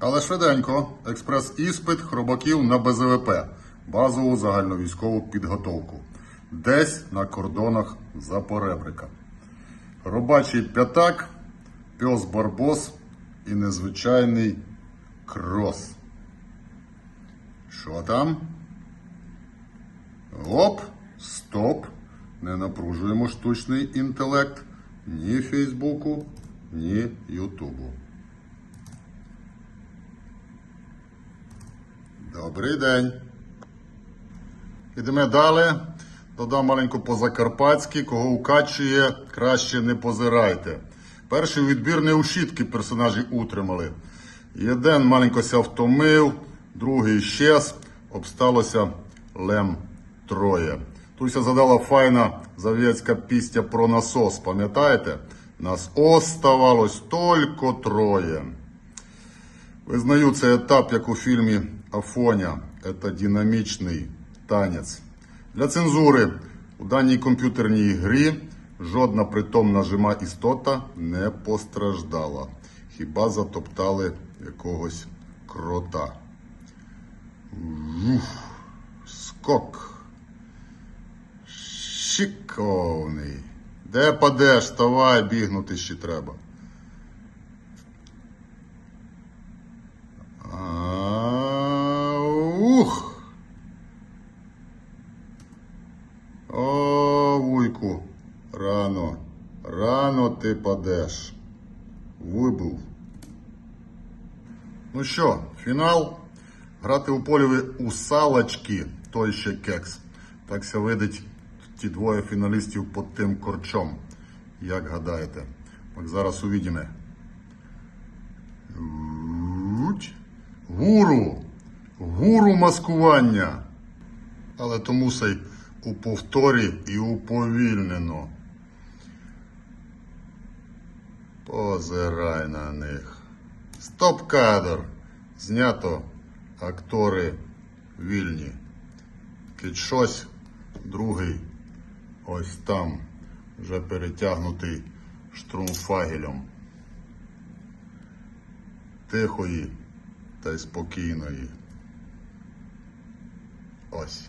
Але швиденько, експрес-іспит хробаків на БЗВП, базову загальновійськову підготовку. Десь на кордонах Запоребрика. Робачий п'ятак, пес Барбос і незвичайний крос. Що там? Оп, стоп. Не напружуємо штучний інтелект ні Фейсбуку, ні Ютубу. Добрий день. Ідемо далі. Додам маленько по-закарпатськи, кого укачує, краще не позирайте. Перший відбір не у щітки персонажі утримали. Єден маленько ся втомив, другий щез, обсталося лем троє. Туся задала файна завєцька пістя про насос, пам'ятаєте? Нас оставалось тільки троє. Визнаю цей етап, як у фільмі Афоня. Це динамічний танець. Для цензури у даній комп'ютерній грі жодна притомна жима істота не постраждала. Хіба затоптали якогось крота. Уф, скок. Шиковний. Де падеш, вставай, бігнути ще треба. Рано, рано ти падеш. Вибув. Ну що, фінал. Грати у у салочки, той ще кекс. Так ся видить ті двоє фіналістів під тим корчом. Як гадаєте? От зараз увидимо. Гуру! Гуру маскування! Але тому сей у повторі і уповільнено. Позирай на них. Стоп-кадр. Знято актори вільні. Кить щось, другий ось там, вже перетягнутий штрумфагелем. Тихої та й спокійної. Ось.